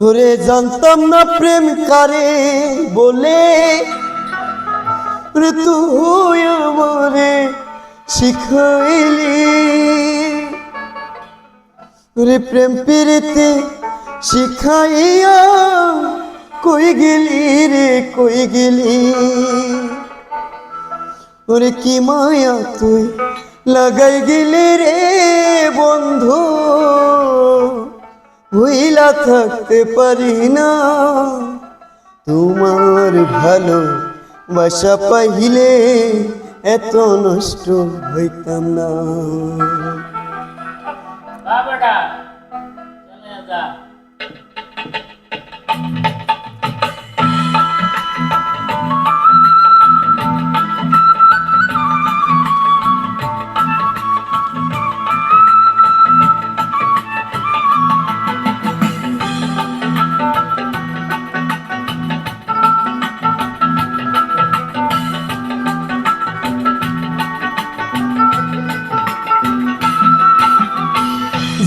ওরে জানতাম না প্রেম কারে বলে। রে তুই আমারে শিখাইলি। রে প্রেম পিরিতে শিখাইয়া কই গেলি রে, কই গেলি? ওরে কি মায়া তুই লাগাই গেলি রে বন্ধু? হইলা থাকতে পারি না। তোমার ভালো বাসা পাইলে এত নষ্ট হইতাম না।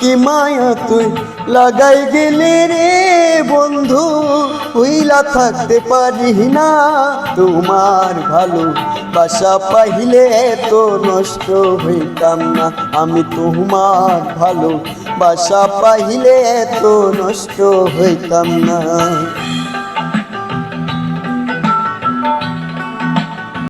কি মায়া তুই? লাগাই গেলে রে বন্ধু, হইলা থাকতে পারি না। তোমার ভালো বাসা পাইলে তো নষ্ট হইতাম না। আমি তোমার ভালো বাসা পাইলে তো নষ্ট হইতাম না।